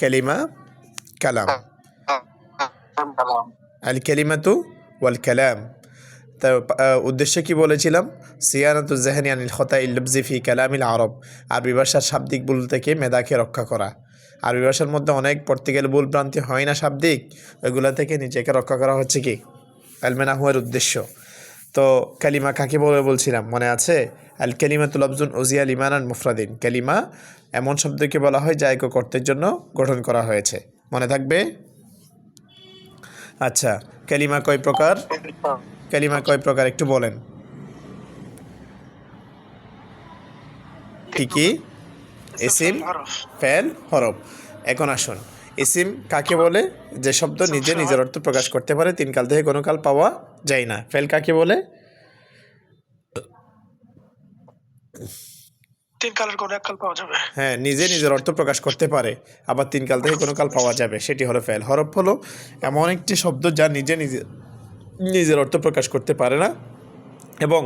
কালিমা কালাম আল কালিমাতু ওয়াল কালাম তা আহ, উদ্দেশ্য কি বলেছিলাম? সিয়ানাতু জাহানি আনিল খতা ইল্লবজি ফি কালামিল আরব। আরবি ভাষার শাব্দিক ভুল থেকে মেধাকে রক্ষা করা। আরবি ভাষার মধ্যে অনেক পড়তে ভুল ভ্রান্তি হয় না শাব্দিক। ওইগুলা থেকে নিজেকে রক্ষা করা হচ্ছে কি? আলমেনাহুয়ের উদ্দেশ্য। তো কালিমা কাকে বলে বলছিলাম? মনে আছে? আল কালিমা তুলবজুন ওজিয়া লিমানান মুফরাদিন। কালিমা এমন শব্দকে বলা হয় যা একক অর্থের জন্য গঠন করা হয়েছে। মনে থাকবে? আচ্ছা কালিমা কয় প্রকার? কালিমা কয় প্রকার একটু বলেন। কি কি? ইসিম ফেল, হরফ। এখন আসুন। ইসিম কাকে বলে? যে শব্দ নিজে নিজের অর্থ প্রকাশ করতে পারে তিন কাল থেকে কোনো কাল পাওয়া যায় না। ফেল কাকে বলে? তিন কালের কোন এক কাল পাওয়া যাবে। হ্যাঁ নিজে নিজের অর্থ প্রকাশ করতে পারে আবার তিন কাল থেকে কোনো কাল পাওয়া যাবে সেটি হলো ফেল। হরফ হলো এমন একটি শব্দ যা নিজে নিজে নিজের অর্থ প্রকাশ করতে পারে না এবং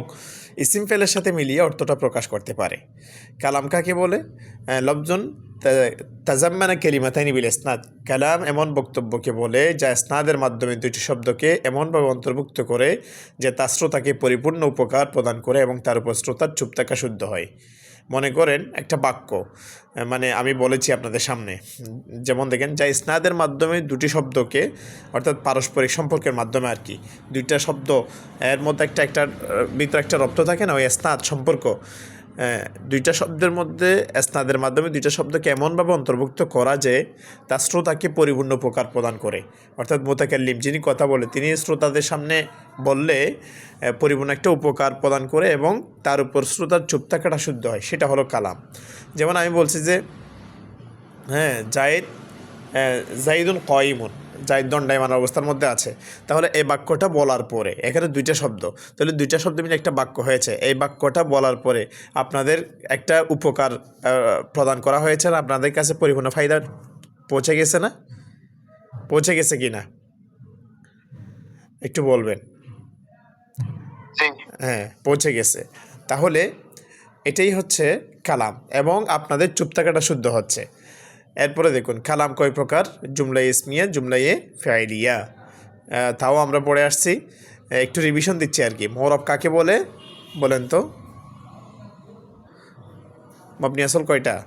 ইসিম ফেলের সাথে মিলিয়ে অর্থটা প্রকাশ করতে পারে। কালাম কাকে বলে? লবজন তাজাম্মানা কেলিমাতাইনি বিল ইসনাদ। কালাম এমন বক্তব্যকে বলে যা স্নাদের মাধ্যমে দুইটি শব্দকে এমনভাবে অন্তর্ভুক্ত করে যে তা শ্রোতাকে পরিপূর্ণ উপকার প্রদান করে এবং তার উপর শ্রোতার চুপ থাকা শুদ্ধ হয়। মনে করেন একটা বাক্য মানে আমি বলেছি আপনাদের সামনে। যেমন দেখেন, যা স্নাদের মাধ্যমে দুটি শব্দকে, অর্থাৎ পারস্পরিক সম্পর্কের মাধ্যমে আর কি, দুইটা শব্দ, এর মধ্যে একটা একটা ভিতরে একটা রপ্ত থাকে না, ওই স্নাদ সম্পর্ক দুইটা শব্দের মধ্যে স্নাদের মাধ্যমে দুইটা শব্দকে এমনভাবে অন্তর্ভুক্ত করা যে, তা শ্রোতাকে পরিপূর্ণ উপকার প্রদান করে। অর্থাৎ মোতাকাল্লিম যিনি কথা বলে, তিনি শ্রোতাদের সামনে বললে পরিপূর্ণ একটা উপকার প্রদান করে এবং তার উপর শ্রোতার চুপ থাকাটা শুদ্ধ হয়। সেটা হলো কালাম। যেমন আমি বলছি যে হ্যাঁ জায়েদ জাইদুল কয়িমুন জাইদ দণ্ডায়মান অবস্থার মধ্যে আছে। তাহলে এই বাক্যটা বলার পরে এখানে দুইটা শব্দ। তাহলে দুইটা শব্দ মিলে একটা বাক্য হয়েছে। এই বাক্যটা বলার পরে আপনাদের একটা উপকার প্রদান করা হয়েছে না? আপনাদের কাছে পরিপূর্ণ ফায়দা পৌঁছে গেছে না? পৌঁছে গেছে কি না? একটু বলবেন। হ্যাঁ পৌঁছে গেছে। তাহলে এটাই হচ্ছে কালাম এবং আপনাদের চুপ থাকাটা শুদ্ধ হচ্ছে। এরপরে দেখুন কালাম কয় প্রকার? জুমলাই ইসমিয়া জুমলাইয়ে ফেয়াইলিয়া আহ, তাও আমরা পড়ে আসছি। একটু রিভিশন দিচ্ছি আর কি। মোহরব কাকে বলে? বলেন তো। আপনি আসল কয়টা?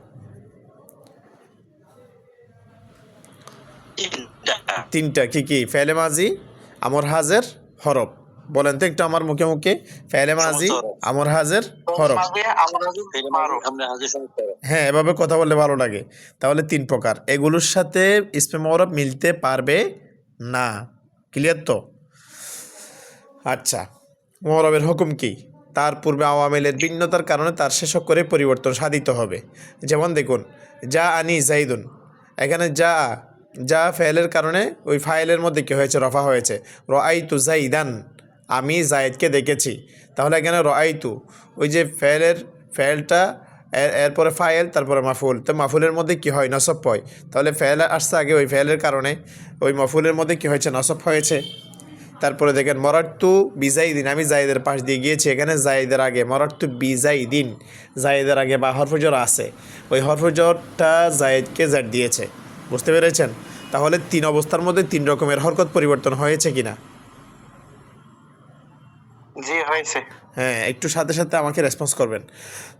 তিনটা। কি কি? ফেলে মাজি আমর হাজের হরফ। বলেন তো একটু আমার মুখে মুখে। ফেলে মাজি আমর হাজের হরফ। হ্যাঁ এভাবে কথা বললে ভালো লাগে। তাহলে তিন প্রকার। এগুলোর সাথে ইসমে মরব মিলতে পারবে না। ক্লিয়ার তো? আচ্ছা মরবের হুকুম কি? তার পূর্বে আওয়ামিলের ভিন্নতার কারণে তার শেষক করে পরিবর্তন সাধিত হবে। যেমন দেখুন যা আনি জাইদুন। এখানে যা যা ফেলের কারণে ওই ফাইলের মধ্যে কি হয়েছে? রফা হয়েছে। র আই তু জাইদান। আমি জায়েদকে দেখেছি। তাহলে এখানে র তু ওই যে ফেলের, ফেলটা, এর- এরপরে ফাইল তারপরে মাফুল। তো মাফুলের মধ্যে কি হয়? নসব হয়। তাহলে ফেল আসছে আগে ওই ফেলের কারণে। ওই মাফুলের মধ্যে কি হয়েছে? নসব হয়েছে। তারপরে দেখেন মরাট্টু বিজাইদিন, আমি জাইদের পাশ দিয়ে গিয়েছি। এখানে জাইদের আগে মরাট্টু বিজাইদিন জাইদের আগে বা হরফজর আছে। ওই হরফজরটা জায়েদকে জাট দিয়েছে। বুঝতে পেরেছেন? তাহলে তিন অবস্থার মধ্যে তিন রকমের হরকত পরিবর্তন হয়েছে কিনা? জি, হয়েছে। হ্যাঁ একটু সাথে সাথে আমাকে রেসপন্স করবেন।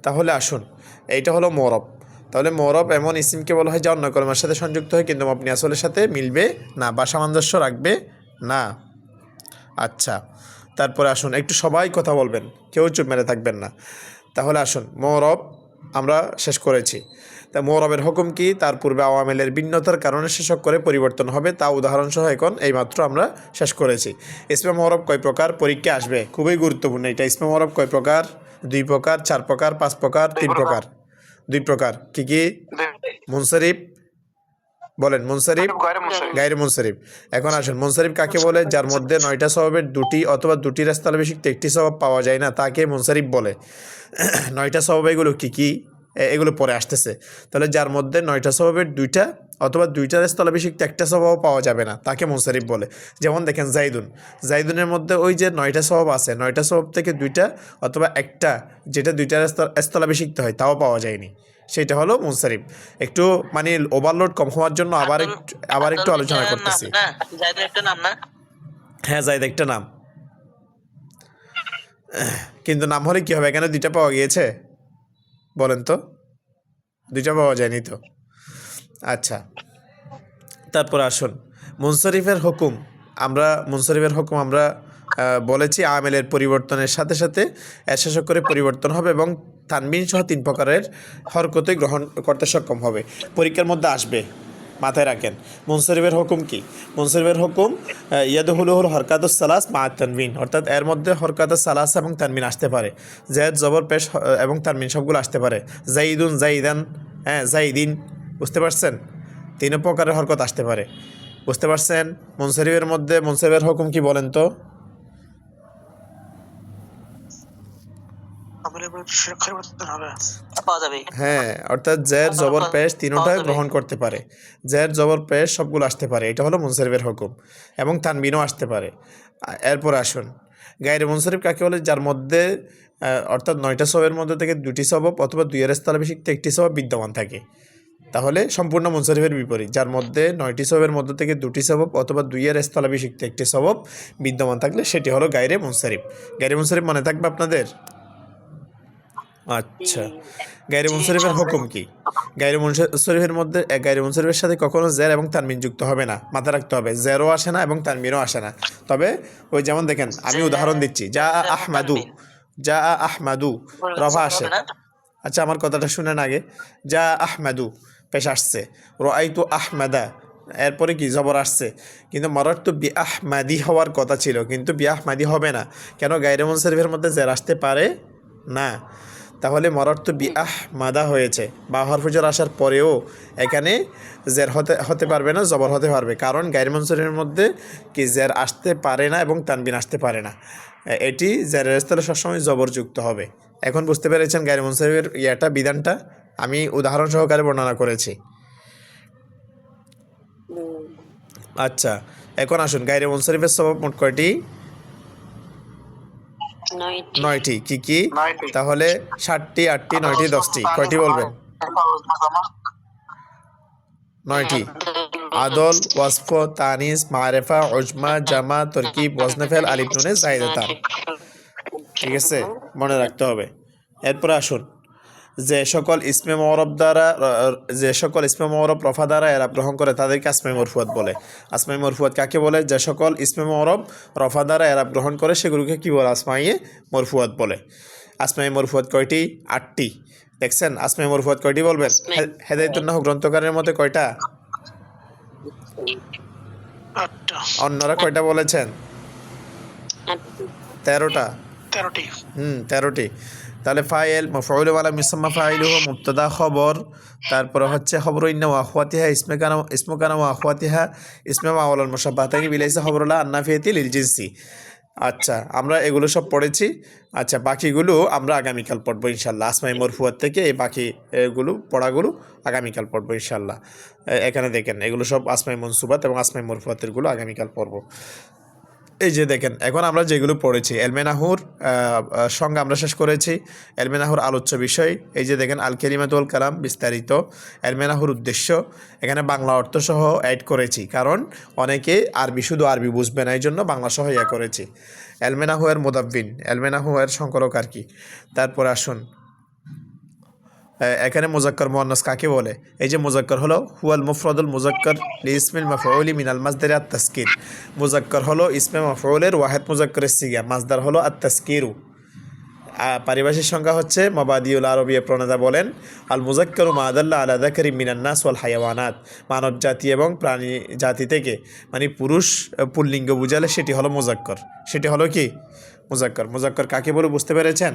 তাহলে আসুন, এইটা হলো মরব। তাহলে মরব এমন ইসিমকে বলা হয় যা অন্য কলমের সাথে সংযুক্ত হয়, কিন্তু আপনি আসলের সাথে মিলবে না বা সামঞ্জস্য রাখবে না। আচ্ছা তারপরে আসুন, একটু সবাই কথা বলবেন, কেউ চুপ মেরে থাকবেন না। তাহলে আসুন, মরব আমরা শেষ করেছি। তা মরবের হুকুম কি? তার পূর্বে আওয়ামেলের ভিন্নতার কারণে শেষক করে পরিবর্তন হবে তা উদাহরণসহ এখন এইমাত্র আমরা শেষ করেছি। ইসমে মরব কয় প্রকার? পরীক্ষা আসবে খুবই গুরুত্বপূর্ণ এটা। ইসমে মরব কয় প্রকার? দুই প্রকার চার প্রকার পাঁচ প্রকার তিন প্রকার। দুই প্রকার। কি কি? মুনসারিফ। বলেন মুনসারিফ। গায়ের মুনসারিফ। এখন আসেন মুনসারিফ কাকে বলে? যার মধ্যে নয়টা স্বভাবের দুটি অথবা দুটি রাস্তার বেশি একটি স্বভাব পাওয়া যায় না তাকে মুনসারিফ বলে। নয়টা স্বভাব এগুলো কী কী? এগুলো পরে আসতেছে। তাহলে যার মধ্যে নয়টা স্বভাবের দুইটা অথবা দুইটার স্থলাভিষিক্ত একটা স্বভাব পাওয়া যাবে না তাকে মুনসারিফ বলে। যেমন দেখেন জাইদুন। জাইদুনের মধ্যে ওই যে নয়টা স্বভাব আছে নয়টা স্বভাব থেকে দুইটা অথবা একটা যেটা দুইটার স্থ- স্থলাভিষিক্ত হয় তাও পাওয়া যায়নি। সেটা হলো মুনসারিফ। একটু মানে ওভারলোড কম হওয়ার জন্য আবার একটু আবার একটু আলোচনা করতেছি। হ্যাঁ জাইদ একটা নাম। কিন্তু নাম হলে কি হবে? এখানে দুইটা পাওয়া গিয়েছে? বলেন তো? দুইটা পাওয়া যায়নি তো? আচ্ছা। তারপর আসুন। মুনসরিফের হুকুম, আমরা, মুনসরিফের হুকুম আমরা বলেছি আমেলের পরিবর্তনের সাথে সাথে এশাসক করে পরিবর্তন হবে এবং তানবিন সহ তিন প্রকারের হরকতই গ্রহণ করতে সক্ষম হবে। পরীক্ষার মধ্যে আসবে। মাথায় রাখেন। মুনসরিফের হুকুম কি? মুনসরিফের হুকুম ইয়াদহুলুহুল হরকাতুস সালাস মা তানবিন অর্থাৎ এর মধ্যে হরকাতুস সালাস এবং তানবিন আসতে পারে। জায়দ জবর, পেশ এবং তানবিন সবগুলো আসতে পারে। জাইদুন জাইদান হ্যাঁ জাইদিন বুঝতে পারছেন? তিন প্রকারের হরকত আসতে পারে। বুঝতে পারছেন? মুনসরিফের মধ্যে মুনসরিফের হুকুম কি বলেন তো আমাদের সুরক্ষার পরিবর্তন হবে পাওয়া যাবে হ্যাঁ অর্থাৎ জের জবর পেশ তিনোটা। গ্রহণ করতে পারে। জের জবর পেশ সবগুলো আসতে পারে। এটা হলো মুনসরিফের হুকুম। এবং তানবিনও আসতে পারে। এরপর আসুন। গায়ের মুনসরিফ কাকে বলে? যার মধ্যে অর্থাৎ নয়টা সবের মধ্যে থেকে দুটি সবব অথবা দুইয়ের স্থলাভিষিক্ত একটি সবব বিদ্যমান থাকে। তাহলে সম্পূর্ণ মুনসরিফের বিপরীত। যার মধ্যে নয়টি সবের মধ্যে থেকে দুটি সবব অথবা দুইয়ের স্থলাভিষিক্ত একটি সবব বিদ্যমান থাকলে সেটি হলো গায়রে মুনসরিফ। গায়রে মুনসরিফ মনে থাকবে আপনাদের? আচ্ছা। গায়রে মুনসরিফের হুকুম কি? গায়রে মুনসরিফের মধ্যে এ, গায়রে মুনসরিফের সাথে কখনো জের এবং তানমিন যুক্ত হবে না। মাথায় রাখতে হবে জেরও আসে না এবং তানমিনও আসে না। তবে ওই যেমন দেখেন আমি উদাহরণ দিচ্ছি যা আহমাদু যা আহমাদু রফা আসে। আচ্ছা আমার কথাটা শুনেন আগে। যা আহমেদু পেশ আসছে। রোয়াইতু আহমেদা এরপরে কি? জবর আসছে। কিন্তু মরার তো বি আহমাদি হওয়ার কথা ছিল কিন্তু বি আহমাদি হবে না। কেন গাইরে মুনসরিফের মধ্যে জের আসতে পারে? না। তাহলে মরার তো বি আহমাদা হয়েছে। বা হরফুজর আসার পরেও এখানে জের হতে হতে পারবে না জবর হতে পারবে। কারণ গাইরে মুনসরিফের মধ্যে কি জের আসতে পারে না এবং তানবিন আসতে পারে না। এটি জেরের স্থলে সবসময় জবরযুক্ত হবে। এখন বুঝতে পেরেছেন গাইরে মুনসরিফের ইয়াটা বিধানটা? আমি উদাহরণ সহকারে বর্ণনা করেছি। আচ্ছা এখন আসুন। গাইরে মুনসরিফের মোট কয়টি? নয়টি। কি কি? তাহলে ষাটটি আটটি নয়টি দশটি কয়টি বলবেন? নয়টি। আদল ওয়াসফ তানিস মারেফা উজমা জামা তরকিব ওয়াজনফেল আলিফ নুনে ঠিক আছে মনে রাখতে হবে। এরপর আসুন। যে সকল ইসমে মরব দ্বারা যে সকল ইসমে মরব রফা দ্বারা এরা গ্রহণ করে তাদেরকে আসমাই মরফুয়াত বলে। আসমাই মরফুয়াত কাকে বলে? যে সকল ইসমে মরব রফা দ্বারা এরা গ্রহণ করে সেগুলোকে কী বলে? আসমাইয়ে মরফুয়াত বলে। আসমাই মরফুয়াত কয়টি? আটটি। দেখছেন? আসমাই মরফুয়াত কয়টি বলবেন? হেদায়তুল্লাহ গ্রন্থকারের মতে কয়টা? অন্যরা কয়টা বলেছেন? তেরোটা? তেরোটি। হুম তেরোটি। তাহলে ফাইল, মফউল ওয়ালা ফাইল ফাইলুহু, মুবতাদা খবর, তারপরে হচ্ছে খবর ইন্না কানা, ইসমু কানা ওয়া আখওয়াতিহা, ইসমে মাওলাল মুশাব্বাহাতাইনি বিলাইসা খবরুল্লাহ আন্নাফিয়াতি লিল জিনসি। আচ্ছা আমরা এগুলো সব পড়েছি। আচ্ছা বাকিগুলো আমরা আগামীকাল পড়ব ইনশাল্লাহ আসমাই মরফুয়াত থেকে এই বাকি এগুলো পড়াগুলো আগামীকাল পড়ব ইনশাল্লাহ এখানে দেখেন, এগুলো সব আসমাই মনসুবাত এবং আসমাই মরফুয়াতেরগুলো আগামীকাল পড়ব। এই যে দেখেন, এখন আমরা যেগুলো পড়েছি এলমেনাহুর সঙ্গে আমরা শেষ করেছি এলমেনাহুর আলোচ্য বিষয়, এই যে দেখেন আল কেরিমাতুল কালাম বিস্তারিত এলমেনাহুর উদ্দেশ্য, এখানে বাংলা অর্থ সহ অ্যাড করেছি, কারণ অনেকে আরবি, শুধু আরবি বুঝবে না এই জন্য বাংলা সহ ইয়া করেছি। এলমেনাহু এর মোদাব্বিন এলমেনাহু এর সংকলক আর কি। তারপর আসুন এখানে মুজাক্কর মুয়ান্নাস কাকে বলে? এই যে মুজাক্কর হলো হুয়াল মুফরদুল মুজাক্কর ইসমিল মাফউলি মিনাল মাসদারি আত তাসকির মুজাক্কর হলো ইসমে মাফউলের ওয়াহেদ মুজাক্করের সিগা। মাসদার হলো আত তাসকিরু পারিভাষিক সংখ্যা হচ্ছে মাবাদিউল আরবিয়া প্রণেতা বলেন, আল মুজাক্করু মাদাল্লাহ আলা দাকারি মিনান্নাস ওয়াল হায়াওয়ানাত। মানব জাতি এবং প্রাণী জাতি থেকে মানে পুরুষ পুল্লিঙ্গ বুঝালে সেটি হলো মুজাক্কর। সেটি হলো কি? মুজাক্কর। মুজাক্কর কাকে বলে বুঝতে পেরেছেন?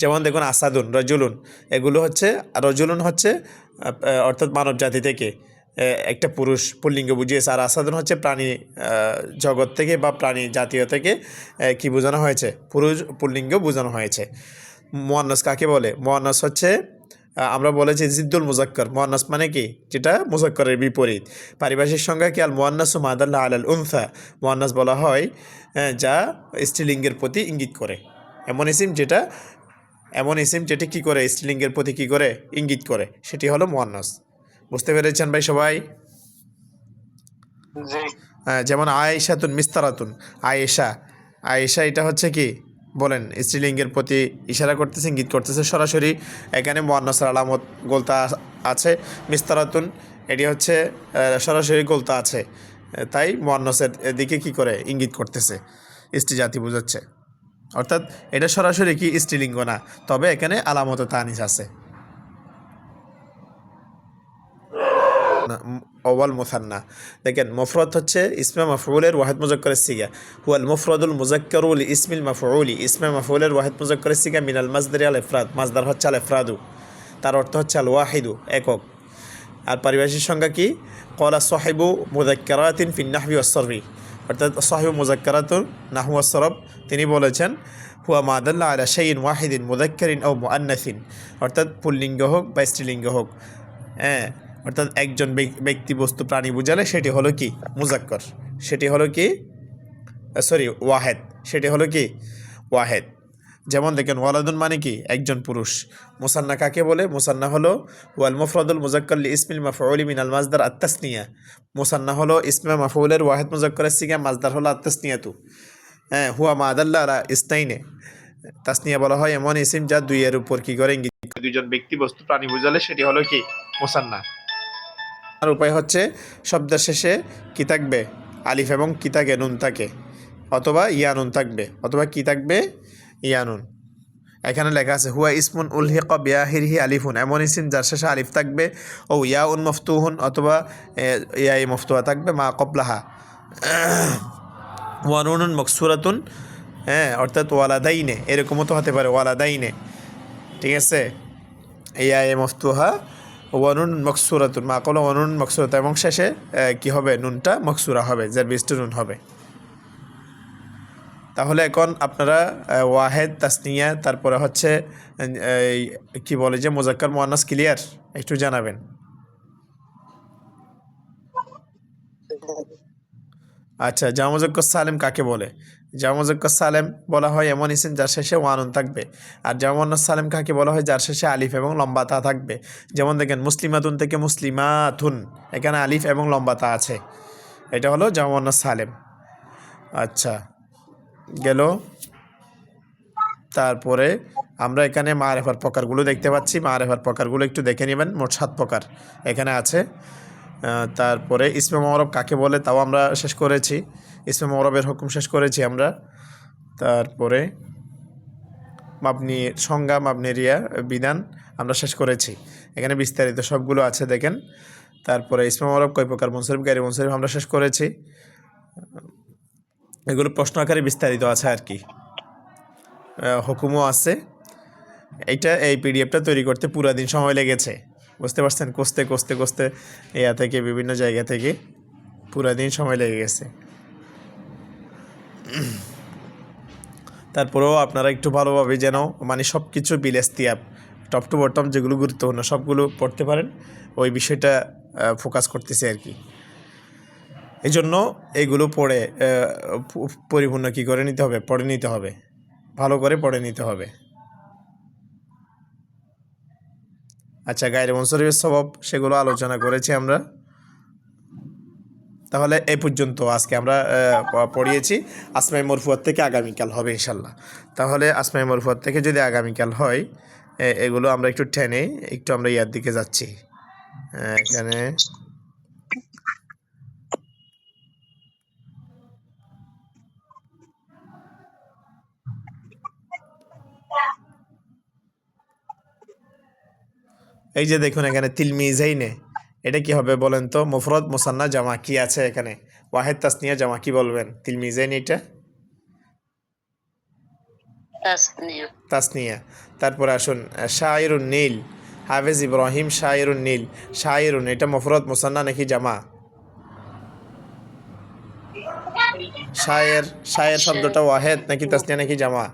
যেমন দেখুন আসাদুন, রজুলুন, এগুলো হচ্ছে, রজুলুন হচ্ছে অর্থাৎ মানব জাতি থেকে একটা পুরুষ, পুল্লিঙ্গ বুঝিয়েছে। আর আসাদুন হচ্ছে প্রাণী জগৎ থেকে বা প্রাণী জাতীয় থেকে কি বোঝানো হয়েছে? পুরুষ, পুল্লিঙ্গ বোঝানো হয়েছে। মোয়ান্নাস কাকে বলে? মোয়ান্নাস হচ্ছে আমরা বলেছি জিদ্দুল মুজাক্কর। মোয়ান্নাস মানে কি? যেটা মুজাক্করের বিপরীত। পারিভাষিক সংজ্ঞা কি? আল মোয়ান্নাস মাদাল্লাহ আল উনসা। মোয়ান্নাস বলা হয় যা স্ত্রীলিঙ্গের প্রতি ইঙ্গিত করে। এমন ইসিম যেটা এমন ইসিম যেটি কি করে স্ত্রীলিঙ্গের প্রতি কি করে ইঙ্গিত করে? সেটি হলো মোয়ান্নাস। বুঝতে পেরেছেন ভাই সবাই? হ্যাঁ, যেমন আয়েশাতুন মিস্তারাতুন আয়েশা। আয়েশা এটা হচ্ছে কি? বলেন স্ত্রীলিঙ্গের প্রতি ইশারা করতেছে ইঙ্গিত করতেছে সরাসরি। এখানে মোয়ান্নাসের আলামত গোলতা আছে মিস্তারাতুন এটি হচ্ছে সরাসরি গোলতা আছে। তাই মোয়ান্নাসের দিকে কি করে ইঙ্গিত করতেছে? স্ত্রী জাতি বোঝাচ্ছে। অর্থাৎ এটা সরাসরি কি স্ত্রীলিঙ্গ না, তবে এখানে আলামত তানিস আছে। অওয়াল মুসান্না। দেখেন, মফরদ হচ্ছে ইসমে মাফউলের ওয়াহেদ মুজাক্করের সিগা। হুয়াল মুফরদুল মুজাক্করুল ইসমিল মাফউলি। ইসমে মাফউলের ওয়াহেদ মুজাক্করের সিগা মিনাল মাজদারি আল ইফরাদ। মাজদার হচ্ছে আল ইফরাদু। তার অর্থ হচ্ছে আল ওয়াহিদু, একক। আর পারিভাষিক সংজ্ঞা কি? কলা সাহেবু মুজাক্কারাতিন ফিন নাহবি ওয়াসরফি অর্থাৎ সাহেব মুজাক্কারাতুর নাহু সরব তিনি বলেছেন, হুয়া মাদাল্লা আলা শাইন ওয়াহিদিন মুজাক্কারিন ও মুআন্নাসিন। অর্থাৎ পুল্লিঙ্গ হোক বা স্ত্রীলিঙ্গ হোক হ্যাঁ অর্থাৎ একজন ব্যক- ব্যক্তি বস্তু প্রাণী বুঝালে সেটি হলো কি? মুজাক্কর। সেটি হলো কি? সরি, ওয়াহেদ। সেটি হলো কি? ওয়াহেদ। যেমন দেখেন, ওয়ালাদুন মানে কি? একজন পুরুষ। মুসান্না কাকে বলে? মুসান্না হলো ওয়াল মুফরাদুল মুজাক্কাল ইসমিল মাফউলি মিনাল মাজদার আত্তাসনিয়া। মুসান্না হলো ইসমে মাফউলের ওয়াহেদ মুজাক্করের সিগা মাজদার হলো আত্তাসনিয়াতু। হ্যাঁ হুয়া মাদাল্লা আলা ইস্তাইনে। তাসনিয়া বলা হয় এমন ইসিম যা দুইয়ের উপর কি করে। দুইজন ব্যক্তি বস্তু প্রাণী বুঝালে সেটি হলো কি? মুসান্না। আর উপায় হচ্ছে, শব্দের শেষে কি থাকবে? আলিফ এবং কি থাকে? নুন থাকে। অথবা ইয়া নুন থাকবে। অথবা কি থাকবে? ইয়ানুন। এখানে লেখা আছে হুয়া ইসমুন উলহিক বিয়াহিরহি আলিফুন। এমন ইসিম যার শেষে আলিফ থাকবে। ও ইয়া উন মফতুহুন অথবা এ, ইয়া ই মফতুহা থাকবে মা কবলাহা। ওয়ানুন মকসুরাতুন হ্যাঁ অর্থাৎ ওয়ালাদাইনে। এরকমও তো হতে পারে ওয়ালাদাইনে। ঠিক আছে? ইয়া এ মফতুহা ওয়ানুন মকসুরাতুন। মা কল ওয়ানুন মকসুরাত এবং শেষে কী হবে? নুনটা মকসুরা হবে যার বিষ্টু নুন হবে। তাহলে এখন আপনারা ওয়াহেদ, তাসনিয়া, তারপরে হচ্ছে কি বলে যে, মোজাক্কার, মোয়ান্নাস, ক্লিয়ার? একটু জানাবেন। আচ্ছা জামজক্য সালেম কাকে বলে? জামজক্য সালেম বলা হয় এমন ইসিম যার শেষে ওয়ানুন থাকবে। আর জামন্ন সালেম কাকে বলা হয়? যার শেষে আলিফ এবং লম্বা তা থাকবে। যেমন দেখেন, মুসলিমাতুন থেকে মুসলিমাতুন। এখানে আলিফ এবং লম্বা তা আছে। এটা হলো জামন্ন সালেম। আচ্ছা গেল। তারপরে আমরা এখানে মারেফার প্রকারগুলো দেখতে পাচ্ছি। মারেফার প্রকারগুলো একটু দেখে নেবেন। মোট সাত প্রকার এখানে আছে। তারপরে ইসমে মরব কাকে বলে তাও আমরা শেষ করেছি। ইসমে মরবের হুকুম শেষ করেছি আমরা। তারপরে মাপনি সংজ্ঞা মাপনেরিয়া বিধান আমরা শেষ করেছি। এখানে বিস্তারিত সবগুলো আছে দেখেন। তারপরে ইসমে মরব কয় প্রকার? মনসরিফ গাড়ি মনসরিফ আমরা শেষ করেছি। এগুলো প্রশ্ন আকারে বিস্তারিত আছে আর কি। হুকুমও আছে। এইটা এই পিডিএফটা তৈরি করতে পুরা দিন সময় লেগেছে। বুঝতে পারছেন? কষতে কষতে কষতে ইয়া থেকে, বিভিন্ন জায়গা থেকে পুরা দিন সময় লেগে গেছে। তারপরেও আপনারা একটু ভালোভাবে যেন মানে সব কিছু বিলেস্তিয়াব টপ টু বটম যেগুলো গুরুত্বপূর্ণ সবগুলো পড়তে পারেন, ওই বিষয়টা ফোকাস করতেছে আর কি। এই জন্য এইগুলো পড়ে পরিপূর্ণ কী করে নিতে হবে? পড়ে নিতে হবে। ভালো করে পড়ে নিতে হবে। আচ্ছা গায়ের মনসরিফের স্বভাব সেগুলো আলোচনা করেছি আমরা। তাহলে এ পর্যন্ত আজকে আমরা পড়িয়েছি। আসমাই মরফুয়ার থেকে আগামীকাল হবে ইনশাল্লাহ তাহলে আসমাই মরফুয়ার থেকে যদি আগামীকাল হয় এগুলো আমরা একটু টেনে, একটু আমরা ইয়ার দিকে যাচ্ছি। এখানে এই যে দেখুন এখানে তিলমিজাইনে এটা কি হবে বলেন তো? মুফরত মুসান্না জামা কি আছে এখানে? ওয়াহেদ তাসনিয়া জামা কি বলবেন? তিলমিজাইন এটা? তাসনিয়া। তারপরে আসুন শাহরুন নীল হাফেজ ইব্রাহিম শাহরুন নীল। শাহরুন এটা মফরত মুসান্না নাকি জামা? শায়ের শায়ের শব্দটা ওয়াহেদ নাকি তাসনিয়া নাকি জামা?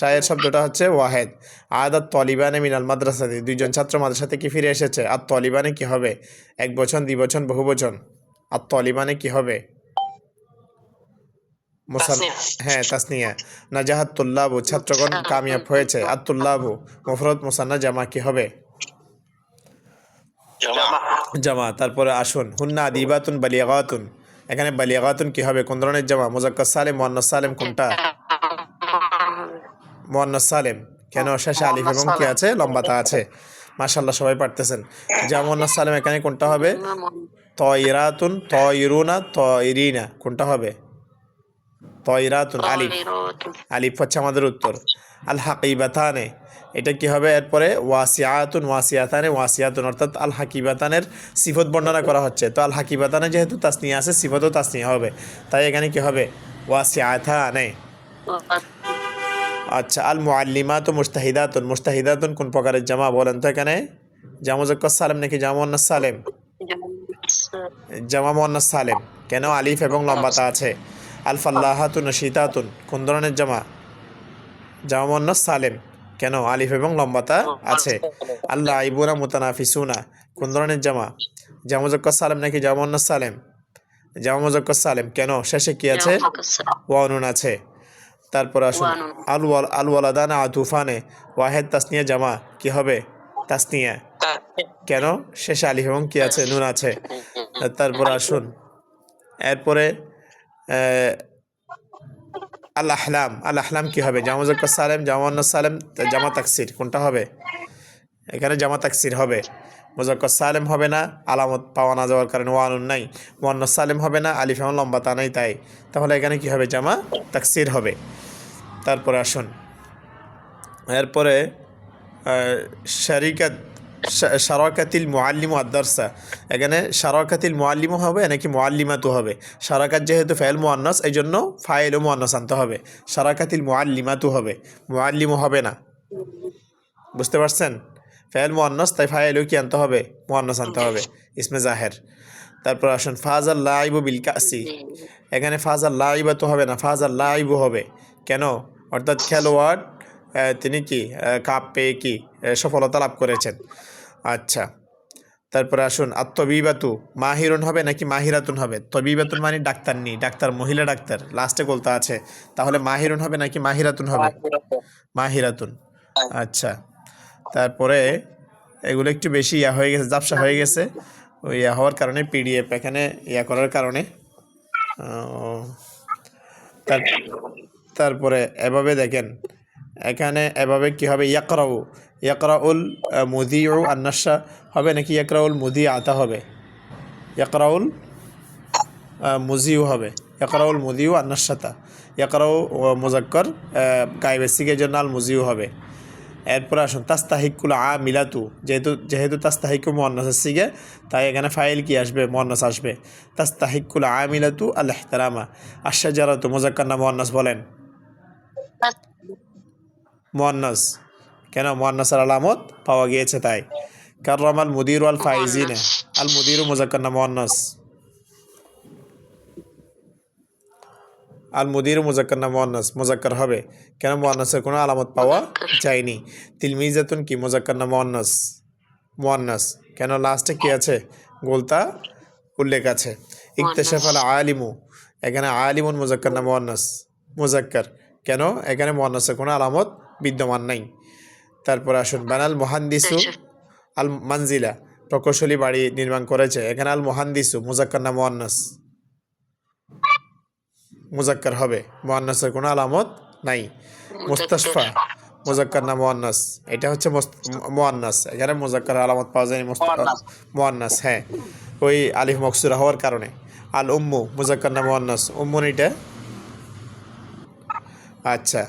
শায়ের শব্দটা হচ্ছে ওয়াহেদ। আদাত তলিবানে মিনাল মাদ্রাসাতে। দুইজন ছাত্র মাদ্রাসা থেকে ফিরে এসেছে? আর তলিবানে কি হবে? এক বচন দ্বি বচন বহু বচন আর তলিবানে কি হবে। হ্যাঁ তাসনিয়া। নাজাহাত তুল্লাবু ছাত্রগণ কামিয়াব হয়েছে। আর তুল্লাবু মফরত মুসান্না জামা কি হবে? জামা। তারপরে আসুন। হুন্না আদিবাতুন বালিয়াগাতুন এখানে বালিয়াগাতুন কি হবে? কোন ধরনের জামা? মুজাক্কার সালেম মোহান্নাস সালেম কোনটা? মোয়ান্নাস সালেম। কেন হ্যাঁ, শেষে আলিফ এবং কি আছে? লম্বাতা আছে। মাশাল্লাহ সবাই পারতেছেন। যা মোয়ান্নাস সালেম এখানে কোনটা হবে? তয়রাতুন তয়রুনা তয়রিনা। কোনটা হবে? তয়রাতুন আলিফ। আলিফ হচ্ছে আমাদের উত্তর। আল হাকিবাতানে এটা কি হবে? এরপরে ওয়াসিয়াতুন ওয়াসিয়াতানে ওয়াসিয়াতুন অর্থাৎ আল হাকিবাতানের সিফত বর্ণনা করা হচ্ছে। তো আল হাকিবাতানে যেহেতু তাসনিয়া আছে সিফতও তাসনিয়া হবে। তাই এখানে কি হবে? ওয়াসিয়াথানে আচ্ছা আল মুআল্লিমাত মুস্তাহিদাতুন। মুস্তাহিদাতুন কোন প্রকারের জামা বলেন তো এখানে? জামুজাক্কর সালেম নাকি জামুন্নাস সালেম? জামা মোহান্নাস সালেম। কেন? আলিফ এবং লম্বাতা আছে। আল ফাল্লাহাতুন শীতাতুন কোন ধরনের জামা? জামা মোহান্নাস সালেম। কেন? আলিফ এবং লম্বাতা আছে। আল্লাহ আইবুনা মুতানাফিসুনা কোন ধরনের জামা? জামুজাক্কর সালেম নাকি জামা মোহান্নাস সালেম? জামা মুজাক্কর সালেম। কেন? শেষে কি আছে? ওয়ানুন আছে। তারপর আসুন আলু আলু ওয়াল আল ওয়ালাদানা আতুফানে ওয়াহেদ তাসনিয়া জামা কি হবে? তাসনিয়া। কেন? শেষ আলী এবং কি আছে? নুন আছে। তারপর আসুন। এরপরে আহ, আল আহলাম আল আহলাম কি হবে? জামাজ সালেম জামান সালেম জামা তাকসির কোনটা হবে? এখানে জামা তাকসির হবে। মুজাক্কর সালেম হবে না, আলামত পাওয়া না যাওয়ার কারণে ওয়ানুন নাই। মোহান্নদ সালেম হবে না, আলিফ এবং লম্বা তা নাই তাই। তাহলে এখানে কি হবে? জামা তাকসির হবে। তারপরে আসুন। এরপরে শারিকাত সারাকাতিল মোয়াল্লিম আদারসা এখানে সারাকাতিল মোয়াল্লিমও হবে, নাকি মোয়াল্লিমাতও হবে? সারাকাত যেহেতু ফাইল মোয়ান্নাস এই জন্য ফাইল ও মোয়ান্নাস আনতে হবে। সারাকাতিল মোয়াল্লিমাতও হবে। মোয়াল্লিমও হবে না। বুঝতে পারছেন? ফাইল মোয়ান্নাস তাই ফাইলও কি আনতে হবে? মোয়ান্নাস আনতে হবে। ইসমে জাহের। তারপর আসুন ফাজাল লাইবু বিল কাসি। এখানে ফাজাল লাইবা তো হবে না ফাজাল লাইবু হবে। কেন? অর্থাৎ খেলোয়াড় তিনি কি? কাপ পেয়ে কি? সফলতা লাভ করেছেন। আচ্ছা। তারপরে আসুন আর তবিবাতু মাহিরুন হবে নাকি মাহিরাতুন হবে? তবিবাতুন মানে ডাক্তার নি ডাক্তার মহিলা ডাক্তার। লাস্টে বলতে আছে। তাহলে মাহিরুন হবে নাকি মাহিরাতুন হবে? মাহিরাতুন। আচ্ছা। তারপরে এগুলো একটু বেশি ইয়া হয়ে গেছে জাপসা হয়ে গেছে। ওই ইয়া হওয়ার কারণে পিডিএফ এখানে ইয়া করার কারণে। তার, তারপরে এভাবে দেখেন, এখানে এভাবে কি হবে? ইয়াকরাউ, ইয়াকরাউল মুদিউ আন্নাসা হবে নাকি ইয়াকরাউল মুদি আতা হবে? ইয়াকরাউল মুজিউ হবে। ইয়াকরাউল মুদিউ আন্নাসাতা ইয়াকরাউ মুজাক্কর গাইবেসিকের জন্য আল মুজিউ হবে। এরপর আসুন তাস্তাহিকুল আ মিলাতু যেহেতু যেহেতু তাস্তাহিকু মোহান্নাসের সিগে তাই এখানে ফাইল কি আসবে? মোহান্নাস আসবে। তাস্তাহিকুল আ মিলাতু আল এহতারামা আশা যারা তো মোজাক্কার না বলেন? মোহান্নাস কেন? মোহান্নাসের আলামত পাওয়া গিয়েছে তাই। কাররাম আল মুদির আল ফাইজিনে আল মুদির মুজাক্কার না আল মুদির মুজাক্কার না মোহান্নাস মুজাক্কার হবে। কেন মোহান্নাসের কোনো আলামত পাওয়া যায়নি? তিলমিজাতুন কি? মুজাক্কার না মোহান্নাস মোহান্নাস কেন লাস্টে কি আছে? গোলতা উল্লেখ আছে। ইকতেশাফ আল আলিমু এখানে আলিমুন মুজাক্কার না মোহান্নাস মুজাক্কার। কেন? এখানে মোহান্নাসের কোনো আলামত বিদ্যমান নাই। তারপর আসুন বানাল মোহান্দিসু আল মানজিলা প্রকৌশলী বাড়ি নির্মাণ করেছে। এখানে আল মোহান্দিসু মুজাক্কার না মোহান্নাস মুজাক্কার হবে। মোহান্নাসের কোনো আলামত নাই। মুস্তাশফা মুজাক্কার না মোহান্নাস এটা হচ্ছে মোহান্নাস এখানে মুজাক্কার আলামত পাওয়া যায়নি মোহান্নাস হ্যাঁ। ওই আলিফ মকসুরা হওয়ার কারণে। আল উম্মু মুজাক্কার না মোহান্নাস উম্মুন এটা আচ্ছা।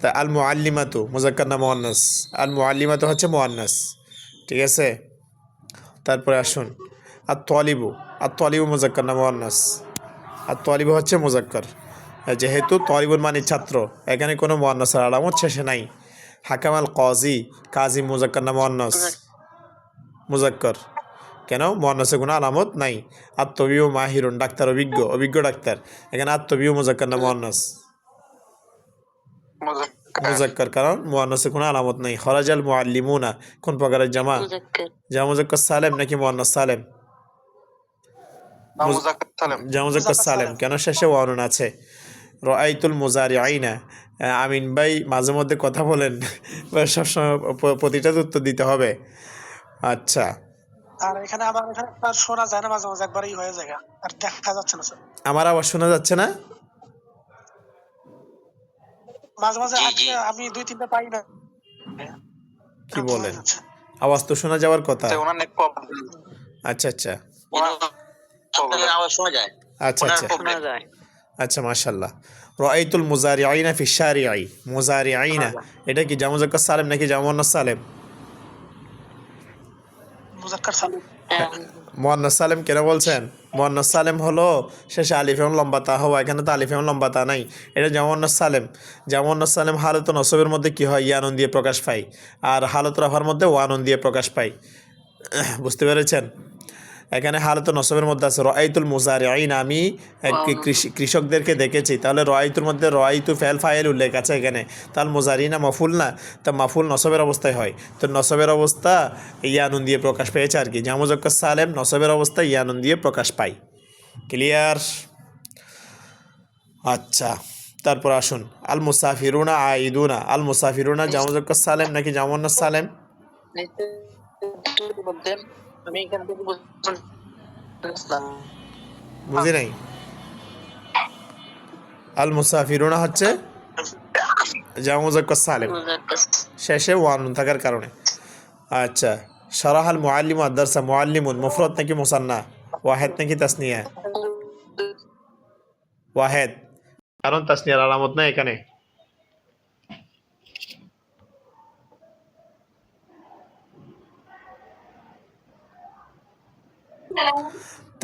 তা আল মুআল্লিমাতু মুজাক্কার না মোহান্নাস আল মুআল্লিমাতু হচ্ছে মোহান্নাস ঠিক আছে? তারপরে আসুন। আর তলিবু আর তলিবু মুজাক্কার না মোহান্নাস আর তলিব হচ্ছে মুজাক্কর। যেহেতু তলিবুল মানে ছাত্র এখানে কোনো মোয়ান্নসের আলামত শেষে নাই। হাকাম আল কজি কাজী মুজাক্কর না মোয়ান্নস? মুজাক্কর। কেন? মোয়ান্নসে কোনো আলামত নাই। আত্মবিও মাহিরুন ডাক্তার অভিজ্ঞ অভিজ্ঞ ডাক্তার। এখানে আত্মবিও মুজাক্কর না মোয়ান্নস? মুজাক্কর। কারণ মোয়ান্নসে কোনো আলামত নাই। হরাজাল মুআল্লিমুনা কোন প্রকারের জামা? জামা মুজাক্কর সালেম নাকি মোয়ান্নস সালেম? সালেম। কেন শেষে ওয়ানুন আছে? রাআইতুল মুজারিআইনা আহ, আমিন ভাই মাঝে মধ্যে কথা বলেন। সবসময় প্রতিটা উত্তর দিতে হবে। আচ্ছা। আর এখানে আমার এখানে শোনা যায় না মাঝে মাঝে একবারই হয়ে যায় আর দেখা যাচ্ছে না স্যার আমার আওয়াজ শোনা যাচ্ছে না? মাঝে মাঝে জি, আমি দুই তিনটা পাই না। কি বলেন? আওয়াজ তো শোনা যাওয়ার কথা। প্রবলেম আচ্ছা আচ্ছা। আপনাদের আওয়াজ শোনা যায়? আচ্ছা আচ্ছা। শোনা যায়। আচ্ছা মাশাল্লাহ রাআইতুল মুজারিআইনা ফি শারিআই মুজারিআইনা এটা কি সালেম নাকি সালেম? মুজাক্কার সালেম। হ্যাঁ, মোহান্নাস সালেম কেন বলছেন? মোহান্নাস সালেম হলো শেষে আলিফ এবং লম্বা তা হওয়া এখানে তো আলিফ এবং লম্বা তা নাই। এটা জামান্নাস সালেম। জামান্নাস সালেম হালত নসবের মধ্যে কি হয়? ইয়ানুন দিয়ে প্রকাশ পায়। আর হালত রাফার মধ্যে ওয়ানুন দিয়ে প্রকাশ পায়। বুঝতে পেরেছেন? এখানে হালত নসবের মধ্যে আছে রয়াইতুল মুজারি আইন আমি কৃষকদেরকে দেখেছি। তাহলে রয়াইতুর মধ্যে রয়াইতু ফেল ফাইল উল্লেখ আছে এখানে। তাহলে মুজারি না মফুল না? তা মাফুল নসবের অবস্থায় হয়। তো নসবের অবস্থা ইয়ানুন দিয়ে প্রকাশ পেয়েছে আর কি। জামুজক্কর সালেম নসবের অবস্থা ইয়ানুন দিয়ে প্রকাশ পায়। ক্লিয়ার? আচ্ছা তারপর আসুন। আল মুসাফিরুনা আইদুনা। আল মুসাফিরুনা জামুজক্কর সালেম নাকি জামুন্নাস সালেম? আমি এখান থেকে বুঝি নাই? আল মুসাফিরুনা হচ্ছে জামা সালেম। শেষে ওয়ান থাকার কারণে। আচ্ছা সারাহাল মুআল্লিমু আদারসা মুআল্লিমুন মুফরাদ নাকি মুসান্না? ওয়াহেদ নাকি তাসনিয়া? ওয়াহেদ। কারণ তাসনিয়ার আলামত না এখানে।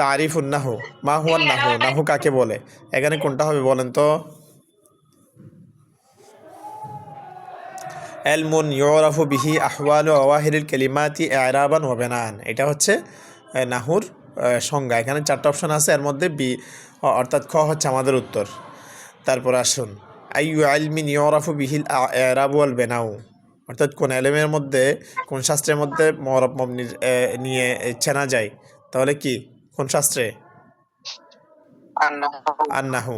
তারিফুন নাহু মা হুয়ান নাহু নাহু কাকে বলে? এখানে কোনটা হবে বলেন তো? এলমুন ইউরাফু বিহি আহওয়াল আওয়াহিরিল কেলিমাতি এরাবান ওয়াবেনান এটা হচ্ছে নাহুর সংজ্ঞা। এখানে চারটা অপশন আছে, এর মধ্যে বি অর্থাৎ খ হচ্ছে আমাদের উত্তর। তারপর আসুন। আইয়ু আলমিন ইউরাফু বিহিল এরাবু আল বেনাউ। অর্থাৎ কোন এলেমের মধ্যে, কোন শাস্ত্রের মধ্যে মরব নিয়ে চেনা যায়। তাহলে কি? কোন শাস্ত্রে? আন্নাহু।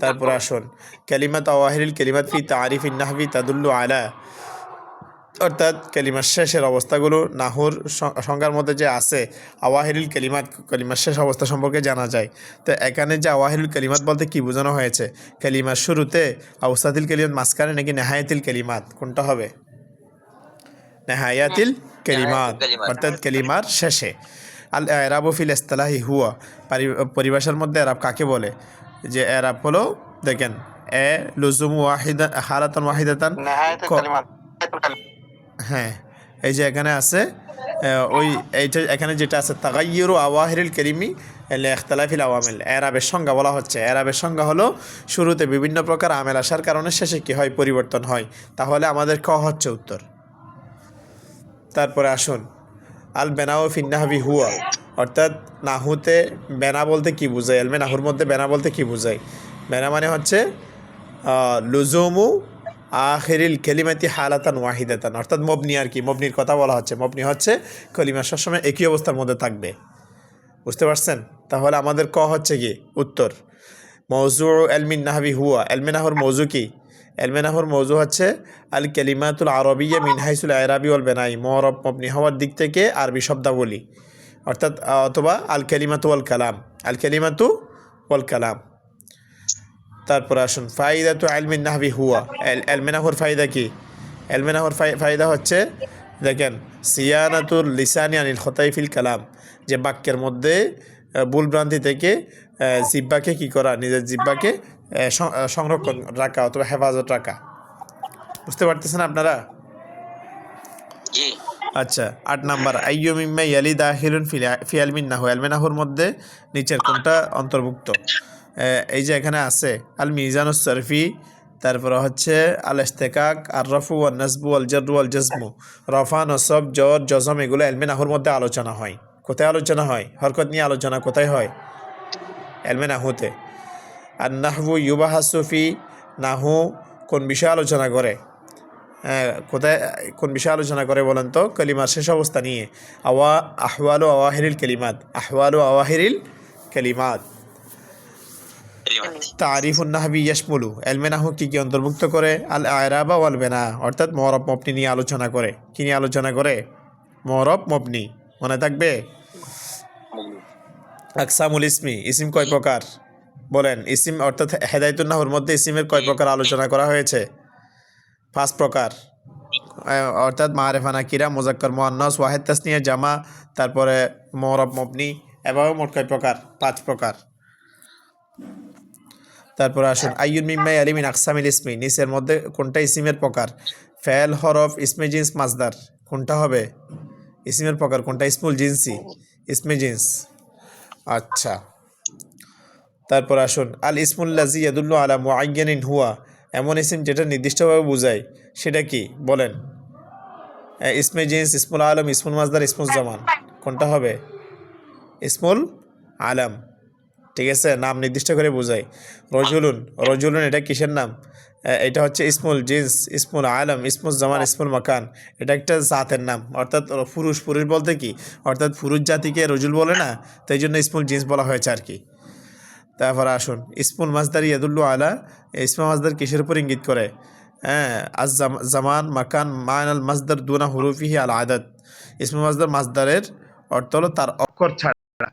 তারপর আসুন। কালিমাত আওয়াহিল কালিমাত ফি তারিফ ইন্নাহবি তাদুল্লু আলা। অর্থাৎ কালিমার শেষের অবস্থাগুলো নাহুর সংজ্ঞার মধ্যে যে আছে আওয়াহিরুল কালিমাত কালিমার শেষ অবস্থা সম্পর্কে জানা যায়। তো এখানে যে আওয়াহিরুল কালিমাত বলতে কি বোঝানো হয়েছে? কালিমার শুরুতে আউসাদিল কালিমাত মাঝখানে নাকি নেহায়াতিল কালিমাত? কোনটা হবে? নেহায়াতিল কালিমাত। অর্থাৎ কালিমার শেষে। আল এরাবু ফিল ইস্তালাহি হুয়া। পারি- পরিভাষার মধ্যে এরাব কাকে বলে? যে এরাব হলো দেখেন এ লুজুম ওয়াহিদা হালাতান ওয়াহিদাতান হ্যাঁ এই যে এখানে আছে ওই এইটা এখানে যেটা আছে তাগাইয়ুরু আওয়াহিরুল করিমি এলে ইখতালাফিল আওয়ামিল। এরাবের সংজ্ঞা বলা হচ্ছে। এরাবের সংজ্ঞা হলো শুরুতে বিভিন্ন প্রকার আমেল আসার কারণে শেষে কী হয়? পরিবর্তন হয়। তাহলে আমাদের ক হচ্ছে উত্তর? তারপরে আসুন। আল বেনাও ফিন্নাহাবি হুয়া। অর্থাৎ নাহুতে বেনা বলতে কি বোঝায়? এলমে নাহুর মধ্যে বেনা বলতে কি বোঝায়? বেনা মানে হচ্ছে লুজুমু আখিরিল কেলিমাতি হালাতান ওয়াহিদাতান। অর্থাৎ মবনি আর কি, মবনির কথা বলা হচ্ছে। মবনি হচ্ছে কলিমা সবসময় একই অবস্থার মধ্যে থাকবে। বুঝতে পারছেন? তাহলে আমাদের ক হচ্ছে কি? উত্তর। মৌজু এলমিন নাহাবি হুয়া। এলমিনাহর মৌজু কি? এলমিনাহর মৌজু হচ্ছে আল কেলিমাতুল আরবিয়া মিনহাইসুল আয়রাবি ওল বেনাই মরব মবনি হওয়ার দিক থেকে আরবি শব্দাবলী। অর্থাৎ অথবা আল কেলিমাতু ওয়াল কালাম আল কেলিমাতু ওয়াল কালাম। তারপর আসুন ফাইদা তো আলমিন নাহবি হুয়া। এলমেনাহুর ফায়দা কি? এলমেনাহুর ফায়দা হচ্ছে, দেখেন সিয়ানাতুল লিসানি আনিল খতাইফিল কালাম, যে বাক্যের মধ্যে ভুলভ্রান্তি থেকে জিব্বাকে কি করা, নিজের জিব্বাকে সংরক্ষণ রাখা অথবা হেফাজত রাখা। বুঝতে পারতেছেন আপনারা? আচ্ছা আট নাম্বার আইয়ু মিম্মা ইয়ালি দাহিলুন ফি আলমিন নাহু আলমিনাহুর মধ্যে নিচের কোনটা অন্তর্ভুক্ত। এই যে এখানে আছে আল মিজানুস সরফি তারপরে হচ্ছে আল ইস্তেকাক আর রফু আল নসবু আল জরু আল জজমু। রফা নসব জর জজম এগুলো এলমে নাহুর মধ্যে আলোচনা হয়। কোথায় আলোচনা হয়? হরকত নিয়ে আলোচনা কোথায় হয়? এলমে নাহুতে আর নাহবু ইউবা ইউবাহাসুফি নাহু কোন বিষয়ে আলোচনা করে? আহ, কোথায় কোন বিষয়ে আলোচনা করে বলেন তো? কালিমার শেষ অবস্থা নিয়ে। আওয়া আহওয়ালু আওয়াহিরিল কালিমাত। আহওয়ালু আওয়াহিরিল কালিমাত। তারিফুন নাহবি ইয়াসমুলু এলমেনাহু কি কি অন্তর্ভুক্ত করে? আল আয়রাবা ওয়াল বেনা। অর্থাৎ মরব মপনি নিয়ে আলোচনা করে। কি নিয়ে আলোচনা করে? মরব মপনি মনে থাকবে? আকসামুল ইসমি। ইসিম কয় প্রকার? বলেন ইসিম অর্থাৎ হেদায়তুন নাহুর মধ্যে ইসিমের কয় প্রকার আলোচনা করা হয়েছে? পাঁচ প্রকার। অর্থাৎ মারেফানা কিরা মুজাক্কর মোয়ান্নাস ওয়াহেদ তাসনিয়া জামা তারপরে মরব মবনি এভাবে মোট কয় প্রকার? পাঁচ প্রকার। তারপরে আসুন আইয়ুন মিম্মাই আলিমিন আকসামিল ইসমি নিসের মধ্যে কোনটা ইসিমের প্রকার? ফেল হরফ ইসমে জিন্স মাজদার কোনটা হবে? ইসিমের প্রকার কোনটা? ইসমুল জিন্সি ইসমে জিন্স। আচ্ছা। তারপর আসুন, আল ইসমুল্লাজি ইয়াদুল্লু আলা মুআয়্যানিন হুয়া এমন ইসিম যেটা নির্দিষ্টভাবে বোঝায়, সেটা কি? বলেন। ইসমে জিন্স, ইসমুল আলম, ইসমুল মাজদার, ইসমুল জামান। কোনটা হবে? ইসমুল আলম। ঠিক আছে, নাম নির্দিষ্ট করে বোঝায় রজুলুন রজুলুন এটা কিসের নাম? এটা হচ্ছে ইসমুল জিন্স, ইসমুল আলম, ইসমুল জামান, ইসমুল মাকান। এটা একটা জাতের নাম। অর্থাৎ পুরুষ পুরুষ বলতে কি? অর্থাৎ পুরুষ জাতিকে রজুল বলে না? তাই জন্য ইসমুল জিন্স বলা হয়েছে আর কি। তারপর আসুন, ইসমুল মাজদার ইয়াদুল্লু আলা ইসমা মাজদার কিসের উপর ইঙ্গিত করে হ্যাঁ আজ জামান, মাকান মায়ান আল মাজদার দুনা হুরুফিহি আল আদাত ইসমুল মাজদার মাজদারের অর্থ হলো তার অক্ষর ছাড়া.